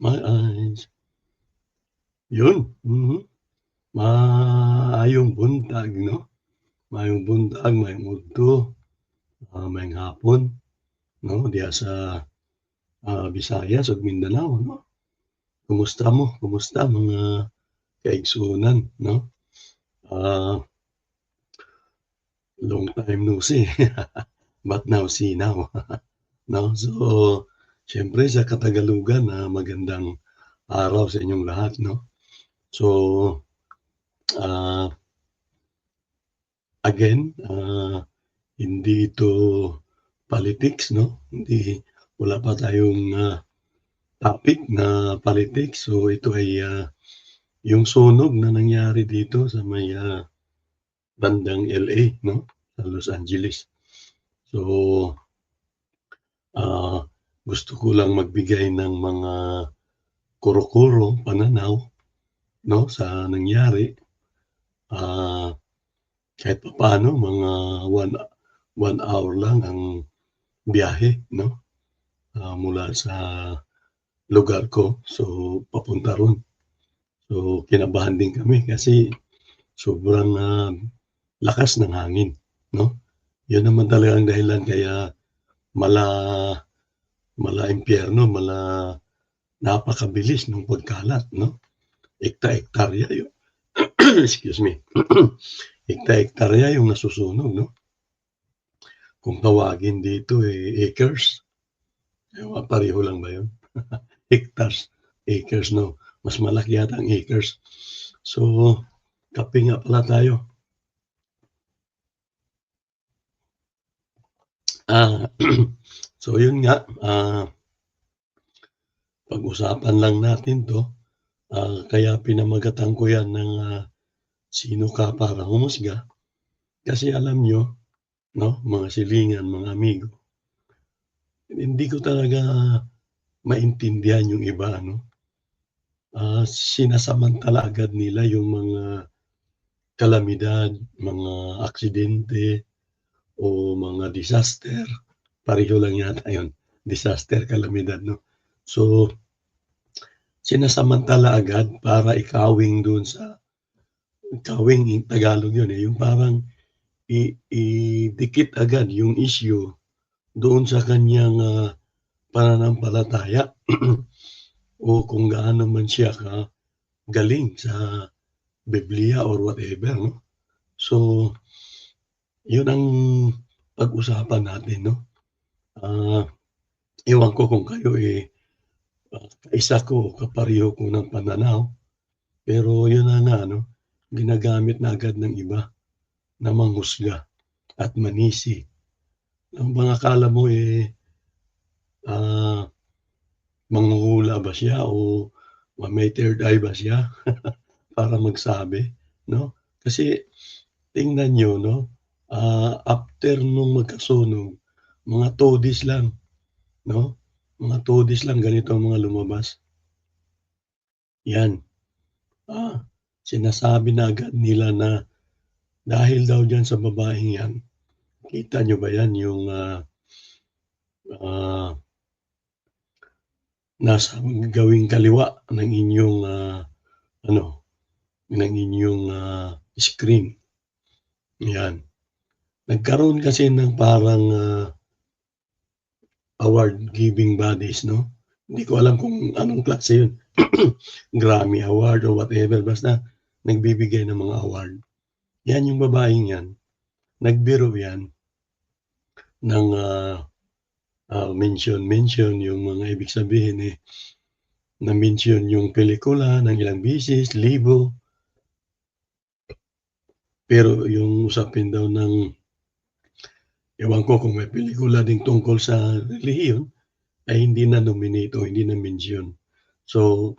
My eyes. Yun, mhm. Maayong buntag 'no, maayong buntag, maayong udto, ah, maayong hapon 'no, diha sa, ah, Visayas ug Mindanao 'no. Kumusta mo, kumusta mga kaigsuonan 'no? Ah long time no see, but now see now 'no. So, siyempre sa Katagalugan, ah, magandang araw sa inyong lahat 'no. So, ah again, ah, hindi ito politics 'no, hindi wala pa tayong, ah, topic na politics. So, ito ay, ah, yung sunog na nangyari dito sa may, ah, bandang LA 'no, sa Los Angeles. So, ah, gusto ko lang magbigay ng mga kuro-kuro, pananaw 'no, sa nangyari. Ah, kahit papaano mga one one hour lang ang biyahe 'no, ah, mula sa lugar ko, so papunta ro'n. So, kinabahan din kami kasi sobrang, ah, lakas ng hangin 'no. Yun naman talaga ang dahilan kaya mala mala-impyerno, mala napakabilis nung pagkalat 'no. Ekta-ektarya yu excuse me, ekta-ektarya yung nasusunog 'no. Kung tawagin dito, eh, acres, ewan pareho lang ba yun? Hectares, acres 'no, mas malaki yata ang acres. So, kape nga pala tayo. Ah, so yun nga, ah pag-usapan lang natin 'to, ah, kaya pinamagatan ko yan ng, ah, "Sino ka para humusga?" Kasi alam niyo 'no, mga silingan, mga amigo, hindi ko talaga maintindihan yung iba ano. Ah, sinasamantala agad nila yung mga kalamidad, mga aksidente o mga disaster, pareho lang yata yun, disaster, kalamidad 'no. So, sinasamantala agad para ikawing dun sa ikawing in Tagalog yun, eh, yung parang idikit agad yung issue doon sa kaniyang, ah, pananampalataya o kung gaano man siya kagaling sa Bibliya or whatever 'no. So, yun ang pag-usapan natin 'no. Ah, ewan ko kung kayo, eh, ah, kaisa ko o kapareho ko ng pananaw, pero yun na nga 'no, ginagamit na agad ng iba na manghusga at manisi. Ang bang akala mo, eh, ah, manghuhula ba siya o may third eye ba siya para magsabi 'no. Kasi tingnan niyo 'no, ah, after nung magkasunog, mga 2 days lang 'no, mga 2 days lang ganito ang mga lumabas. Yan, ah, sinasabi na agad nila na dahil daw diyan sa babaeng yan, kita niyo ba yan yung, ah, ah nasa gawing kaliwa ng inyong, ah, ano, ng inyong, ah, screen, yan. Nagkaroon kasi ng parang, ah award giving bodies 'no, hindi ko alam kung anong klase yun, Grammy award o whatever, basta nagbibigay ng mga award. Yan yung babaeng yan, nagbiro yan ng, ah, ah, mention-mention yung mga ibig sabihin, eh, na-mention yung pelikula ng ilang beses, libo. Pero yung usapin daw ng ewan ko kung may pelikula ding tungkol sa relihiyon, ay hindi na-nominate o hindi na-mention. So,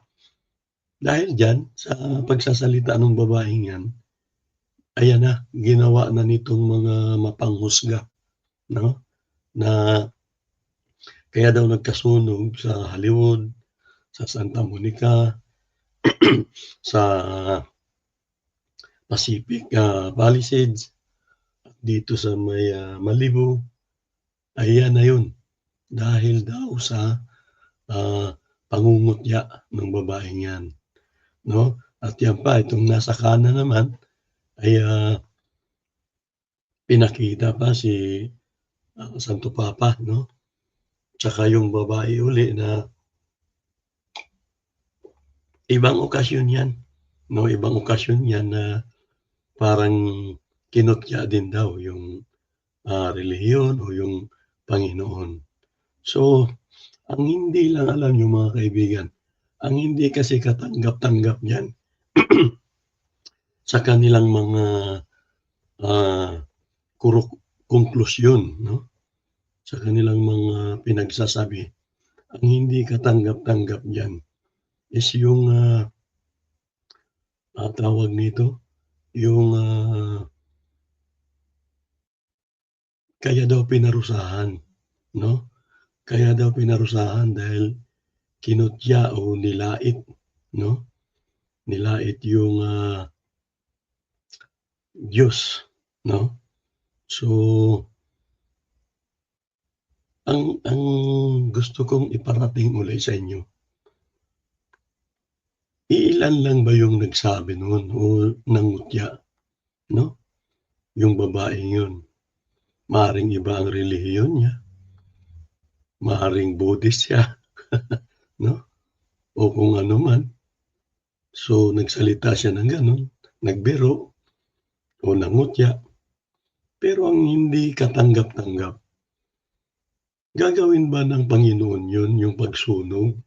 dahil diyan sa pagsasalita nung babaeng yan, ayan na, ginawa na nitong mga mapanghusga 'no, na kaya daw nagkasunog sa Hollywood, sa Santa Monica, sa Pacific, ah, Palisades, dito sa may, ah, Malibu. Ayan na yun, dahil daw sa, ah, pangungutya ng babaeng 'yan, 'no? At 'yan pa, itong nasa kanan naman ay, ah pinakita pa si, ah, Santo Papa, 'no? Tsaka yung babae uli na ibang okasyon 'yan, 'no? Ibang okasyon 'yan na parang kinutya din daw yung, ah, relihiyon o yung Panginoon. So, ang hindi lang alam niyo mga kaibigan, ang hindi kasi katanggap-tanggap niyan sa kanilang mga, ah, kuru konklusyon, 'no? Sa kanilang mga pinagsasabi, ang hindi katanggap-tanggap diyan is yung, ah ah, tawag nito, yung, ah kaya daw pinarusahan, 'no? Kaya daw pinarusahan dahil kinutya o nilait, 'no? Nilait yung, ah Diyos, 'no? So ang ang gusto kong iparating uli sa inyo iilan lang ba yung nagsabi nun o nangutya, 'no? Yung babaeng yun. Maaaring iba ang relihiyon niya. Maaaring Buddhist siya, 'no? O kung ano man. So, nagsalita siya ng gano'n, nagbiro o nangutya. Pero ang hindi katanggap-tanggap gagawin ba ng Panginoon yun, yung pagsunog?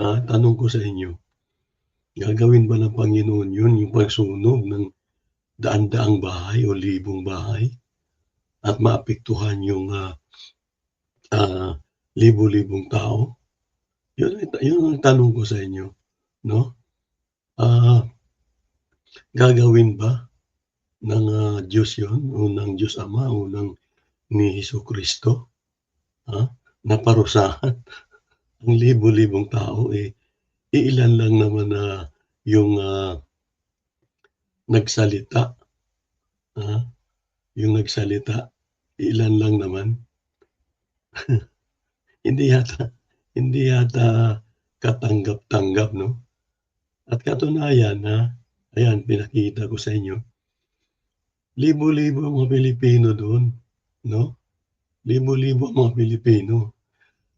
Ah, tanong ko sa inyo, gagawin ba ng Panginoon yun, yung pagsunog ng daan-daang bahay o libong bahay at maapektuhan yung, ah, ah, libo-libong tao? Yun yun ang tanong ko sa inyo, 'no? Ah, gagawin ba ng, ah, Diyos yun o ng Diyos Ama o ng ni Jesucristo, ah, na parusahan ang libo-libong tao, eh, iilan lang naman na yung, ah nagsalita, ah, yung nagsalita, ilan lang naman. Hindi yata hindi yata katanggap-tanggap, 'no? At katunayan na, ayan pinakita ko sa inyo, libo-libo ang mga Pilipino dun, 'no? Libo-libo ang mga Pilipino.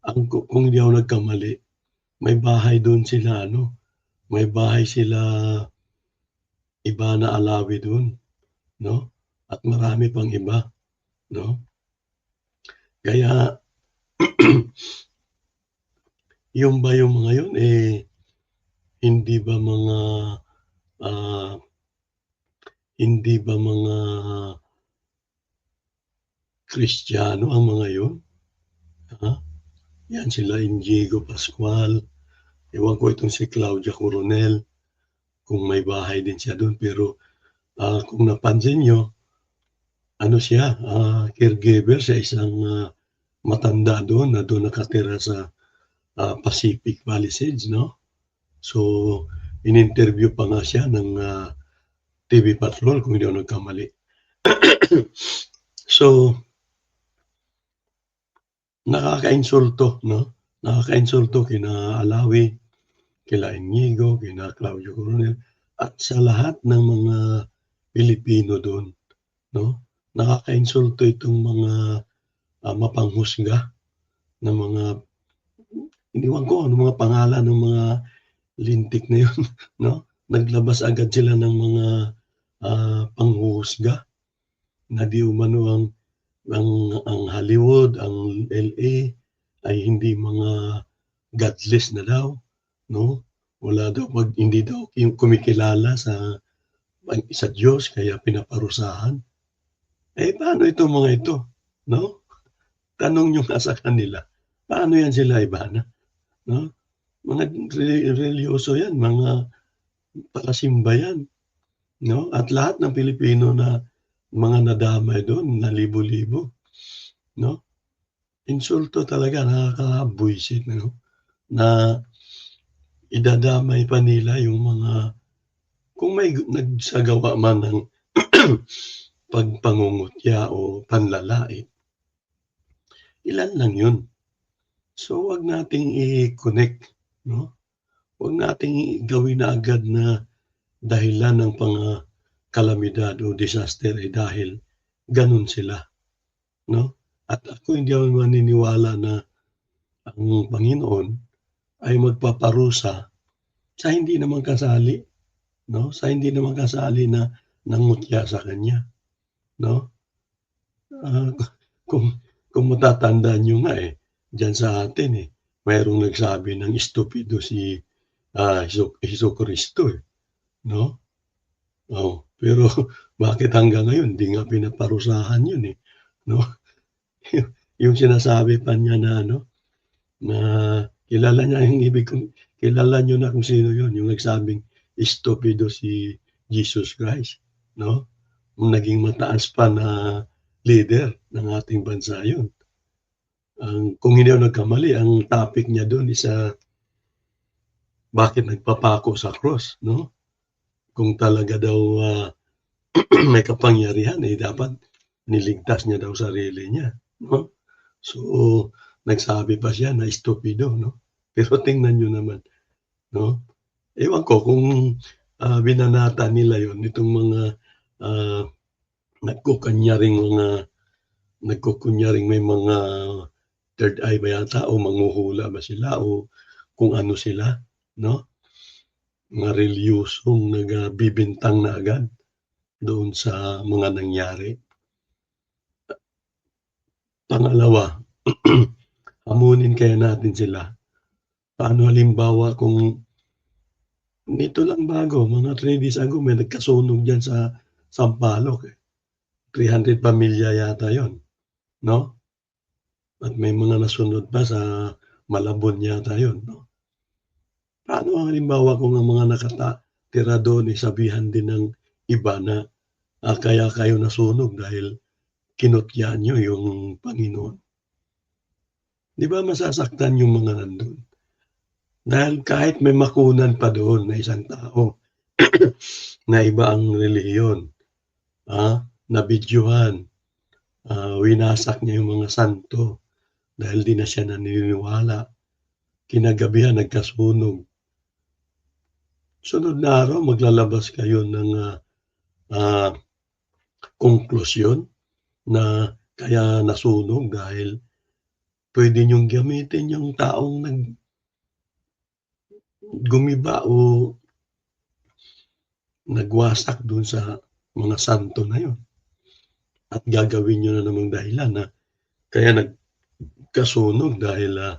Ang ku kung hindi ako nagkamali, may bahay dun sila ano, may bahay sila Ivana Alawi dun, 'no? At marami pang iba, 'no? Kaya yun ba yung mga yun, eh, hindi ba mga, ah hindi ba mga Kristiyano ang mga yun? Ha? Yan sila Inigo Pascual, ewan ko itong si Claudia Coronel, kung may bahay din siya dun pero, ah, kung napansin niyo, ano siya, ah, caregiver sa isang, ah, matanda dun na dun nakatira sa, ah, Pacific Palisades, 'no? So, in-interview pa nga siya ng, ah, TV Patrol kung hindi ako nagkamali. So nakakainsulto, 'no? Nakakainsulto kina Alawi, kila Inigo, kina Claudia Coronel, at sa lahat ng mga Pilipino dun, 'no? Nakakainsulto itong mga, ah, mapanghusga na mga ewan ko anong mga pangalan ng mga lintik na yun, 'no? Naglabas agad sila ng mga, ah, panghuhusga na di umano ang ang ang Hollywood, ang LA ay hindi mga godless na daw, 'no? Wala daw pag hindi daw yung kumikilala sa sa Diyos kaya pinaparusahan. Eh, paano itong mga ito, 'no? Tanong niyo nga sa kanila, paano yan sila Ivana, 'no? Mga re relihiyoso yan, mga palasimba yan, 'no? At lahat ng Pilipino na mga nadamay dun na libo-libo, 'no? Insulto talaga, nakakabwisit, 'no? Na idadamay pa nila yung mga kung may nagsagawa man ng pagpangungutya o panlalait, ilan lang yun So, 'wag nating i-connect, 'no? 'Wag nating gawin na agad na dahilan ng mga kalamidad o disaster, eh, dahil gano'n sila, 'no? At ako hindi ako maniniwala na ang Panginoon ay magpaparusa sa hindi naman kasali, 'no? Sa hindi naman kasali na nangutya sa Kanya, 'no? Ah, kung kung matatandaan niyo nga, eh, diyan sa atin, eh, mayroong nagsabi ng estupido si, ah, Hesu Hesukristo, eh, 'no? Oh, pero bakit hanggang ngayon hindi nga pinaparusahan 'yun, eh, 'no? Yu yung sinasabi pa niya na ano, na kilala niya yung ibig kong kilala niyo na kung sino 'yun, yung nagsabing estupido si Jesus Christ, 'no? Naging mataas pa na leader ng ating bansa 'yun. Ang kung hindi ako nagkamali ang topic niya dun is, ah bakit nagpapako sa cross, 'no? Kung talaga daw, ah, may kapangyarihan, eh, dapat niligtas niya daw sarili niya, 'no? So, nagsabi pa siya na estupido, 'no? Pero tingnan niyo naman, 'no? Ewan ko kung, ah, binanata nila 'yun nitong mga, ah, nagkukunyaring mga nagkukunyaring may mga third eye ba yata o manghuhula ba sila o kung ano sila, 'no? Mga relihiyosong nagbibintang na agad doon sa mga nangyari. Pangalawa, hamunin kaya natin sila. Paano halimbawa kung nito lang bago, mga 3 days ago may nagkasunog diyan sa Sampaloc, eh. 300 pamilya yata 'yun, 'no? At may mga nasunod pa sa Malabon yata 'yun, 'no? Paano halimbawa kung ang mga nakata tira doon, eh, sabihan din ng iba na, ah, kaya kayo nasunog dahil kinutya niyo yung Panginoon? 'Di ba masasaktan yung mga nandun? Dahil kahit may makunan pa doon na isang tao na iba ang relihiyon, ah, nabidyuhan, ah, winasak niya yung mga santo dahil 'di na siya naniniwala. Kinagabihan nagkasunog. Sunod na araw maglalabas kayo ng, ah, ah, konklusyon na kaya nasunog dahil puwede niyong gamitin yung taong nag gumiba o nagwasak dun sa mga santo na yun. At gagawin niyo na namang dahilan na kaya nagkasunog dahil, ah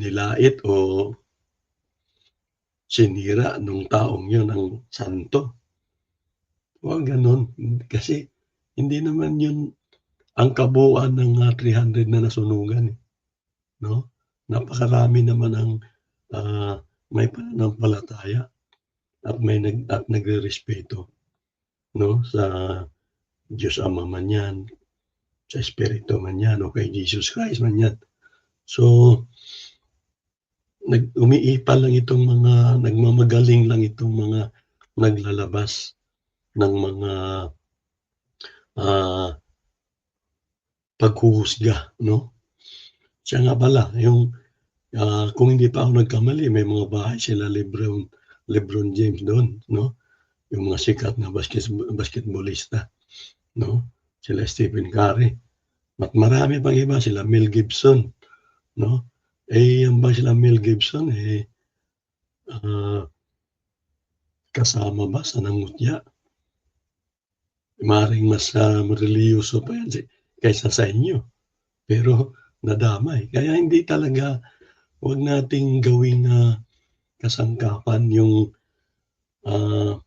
nilait o sinira nung taong yun ang santo. Huwag gano'n, kasi hindi naman yun ang kabuuan ng, ah, 300 na nasunugan, eh, 'no? Napakarami naman ang, ah, may pananampalataya at may nag at nagrerespeto, 'no, sa Diyos Ama man 'yan, sa Espiritu man 'yan o kay Jesus Christ man 'yan. So nag umiipal lang itong mga nagmamagaling lang itong mga naglalabas ng mga, ah paghuhusga, 'no? Siya nga pala yung, ah, kung hindi pa ako nagkamali may mga bahay sila Lebron Lebron James do'n, 'no? Yung mga sikat na baskes basketballista, 'no? Sila Stephen Curry at marami pang iba, sila Mel Gibson, 'no? Eh, yan ba sila Mel Gibson, eh, ah kasama ba sa nangutya? Maaaring mas, ah, relihiyoso pa yan kaysa sa inyo, pero nadamay. Kaya hindi talaga 'wag nating gawing, ah, kasangkapan yung, ah,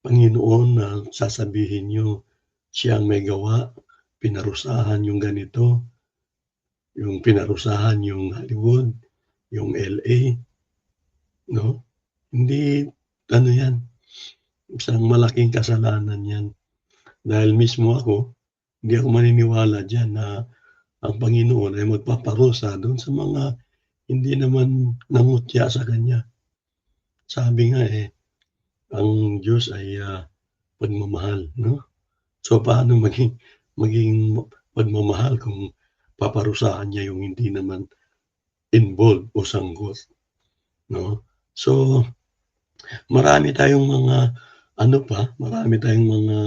Panginoon na sasabihin niyo siya may gawa, pinarusahan yung ganito, yung pinarusahan yung Hollywood, yung LA, 'no? Hindi ano yan, isang malaking kasalanan yan. Dahil mismo ako, hindi ako maniniwala diyan na ang Panginoon ay magpaparusa do'n sa mga hindi naman nangutya sa Kanya. Sabi nga, eh, ang Diyos ay, ah, pagmamahal, 'no? So, paano maging maging pagmamahal kung paparusahan niya yung hindi naman involved o sanggol, 'no? So, marami tayong mga ano pa, marami tayong mga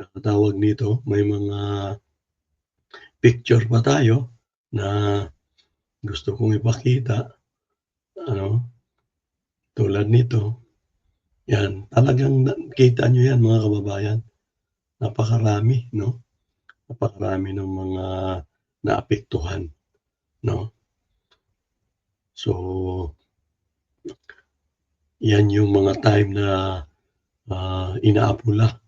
ano tawag nito, may mga picture pa tayo na gusto kong ipakita, ano, tulad nito. Yan, talagang kita niyo yan mga kababayan, napakarami 'no, napakarami ng mga naapektuhan, 'no? So yan yung mga time na, ah, inaapula.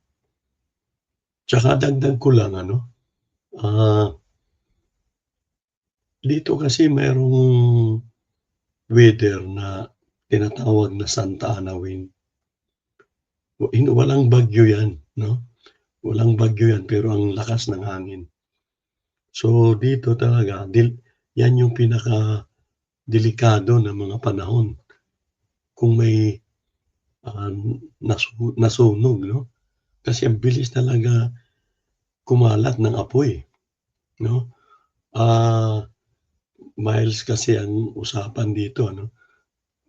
Tsaka dagdag ko lang ano, ah dito kasi merong weather na tinatawag na Santa Ana wind. Walang bagyo yan 'no, walang bagyo yan pero ang lakas ng hangin. So dito talaga dil yan yung pinakadelikado na mga panahon. Kung may, ah, nasu nasunog 'no, kasi ang bilis talaga kumalat ng apoy 'no. Ah, miles kasi ang usapan dito ano,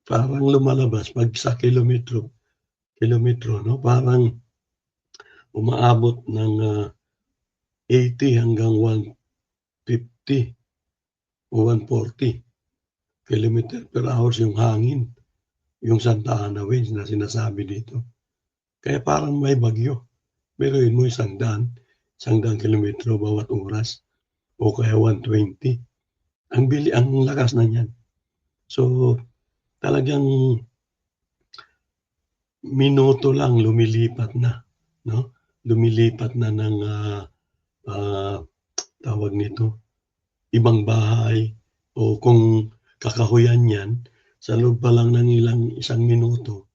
parang lumalabas 'pag sa kilometro kilometro 'no, parang umaabot ng, ah, 80 hanggang 150 o 140 kilometer per hours yung hangin, yung Santa Ana winds na sinasabi dito. Kaya parang may bagyo. Biruin mo 100, 100 kilometro bawat oras o kaya 120. Ang bili ang lakas na niyan. So, talagang minuto lang lumilipat na 'no, lumilipat na ng, ah, ah, tawag nito, ibang bahay o kung kakahuyan niyan, sa loob pa lang ng ilang isang minuto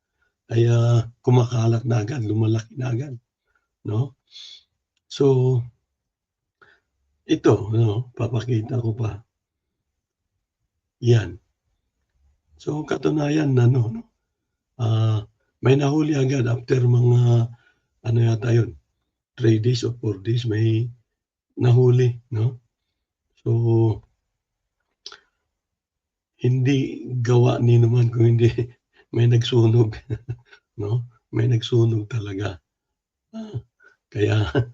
ay, ah, kumakalat na agad, lumalaki na agad 'no. So ito 'no, papakita ko pa. Yan. So katunayan ano 'no, ah, may nahuli agad after mga ano yata yun, 3 days o 4 days may nahuli 'no. So hindi gawa nino man kung hindi may nagsunog 'no, may nagsunog talaga. Ah, kaya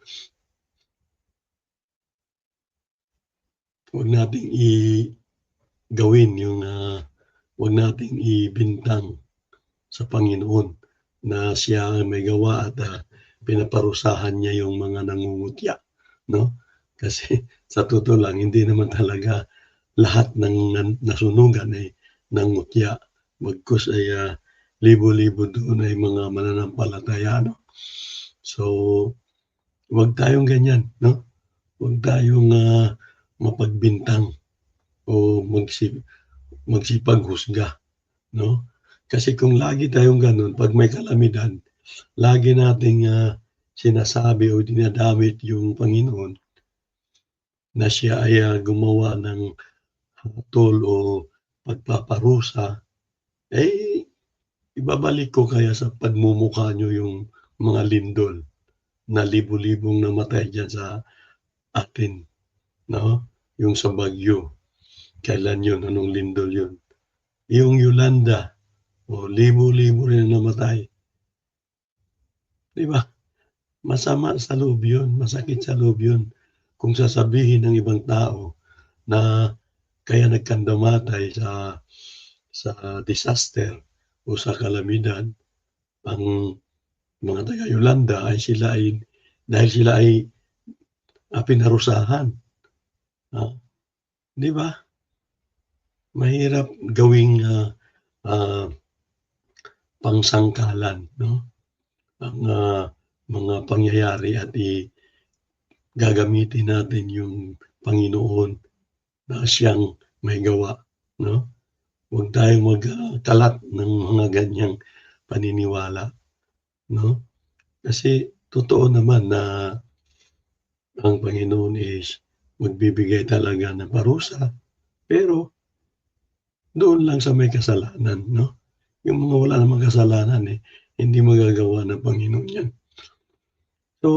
Huwag nating i gawin yung, ah, huwag nating ibintang sa Panginoon na siya ang may gawa at, ah, pinaparusahan niya yung mga nangungutya 'no. Kasi sa totoo lang hindi naman talaga lahat ng nasunugan ay nangutya, bagkus ay, ah, libo-libo doon ay mga mananampalataya 'no. So, huwag tayong ganyan 'no, huwag tayong, ah, mapagbintang o magsi magsipaghusga 'no. Kasi kung lagi tayong gano'n 'pag may kalamidad, lagi nating, ah, sinasabi o dinadamit yung Panginoon na siya ay, ah, gumawa ng hatol o pagpaparusa, eh, ibabalik ko kaya sa pagmumukha niyo yung mga lindol na libo-libong namatay diyan sa atin 'no, yung sa Bagyo. Kailan yun, anong lindol yun? Yung Yolanda, oh, libo-libo rin ang namatay. 'Di ba? Masama sa loob yun, masakit sa loob yun. Kung sasabihin ng ibang tao na kaya nagkandamatay sa sa disaster o sa kalamidad ang mga taga Yolanda ay sila ay dahil sila ay, ah, pinarusahan. Ah, 'di ba? Mahirap gawing, ah, ah, pangsangkalan 'no, ang, ah, mga pangyayari at i gagamitin natin yung Panginoon na siyang may gawa 'no. Huwag tayong mag, ah, kalat ng mga ganiyang paniniwala 'no. Kasi totoo naman na ang Panginoon is magbibigay talaga ng parusa, pero doon lang sa may kasalanan 'no. Yung mga wala namang kasalanan, eh, hindi magagawa ng Panginoon 'yan. So,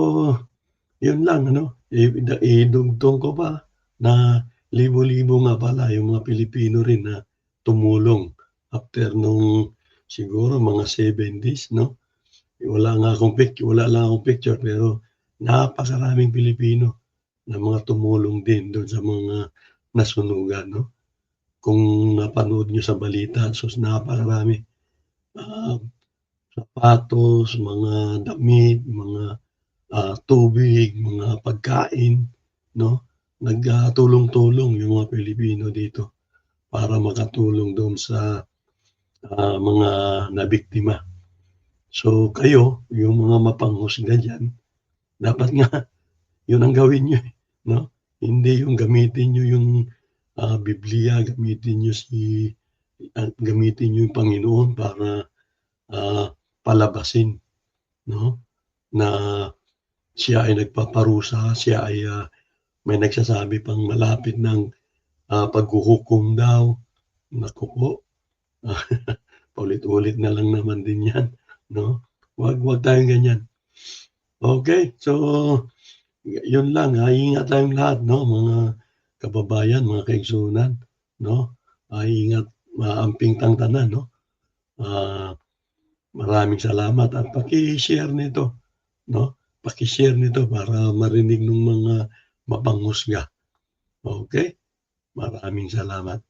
yun lang ano, idugtong ko pa na libo-libo nga pala yung mga Pilipino rin na tumulong after nung siguro mga 70s 'no. Wala nga akong pic wala lang akong picture pero napakaraming Pilipino na mga tumulong din dun sa mga nasunugan 'no. Kung napanood niyo sa balita sus napakarami. Ah, sapatos, mga damit, mga, ah, tubig, mga pagkain 'no. Nag, ah, tulong-tulong yung mga Pilipino dito para makatulong dun sa, ah, mga nabiktima. So kayo, yung mga mapanghusga diyan, dapat nga yun ang gawin niyo, eh, 'no. Hindi yung gamitin niyo yung, ah, Bibliya, gamitin niyo si ah, gamitin niyo yung Panginoon para, ah, palabasin 'no, na siya ay nagpaparusa, siya ay, ah, may nagsasabi pang malapit ng, ah, paghuhukom daw. Naku po. Paulit-ulit na lang naman din 'yan 'no. Wag wag tayong ganyan. Okey, so yun lang, ah, ingat tayong lahat 'no, mga kababayan, mga kaigsunan 'no. Ah, ingat maamping tang tanan 'no. Ah, maraming salamat at paki-share nito 'no, paki-share nito para marinig nung mga mapanghusga. Okey, maraming salamat.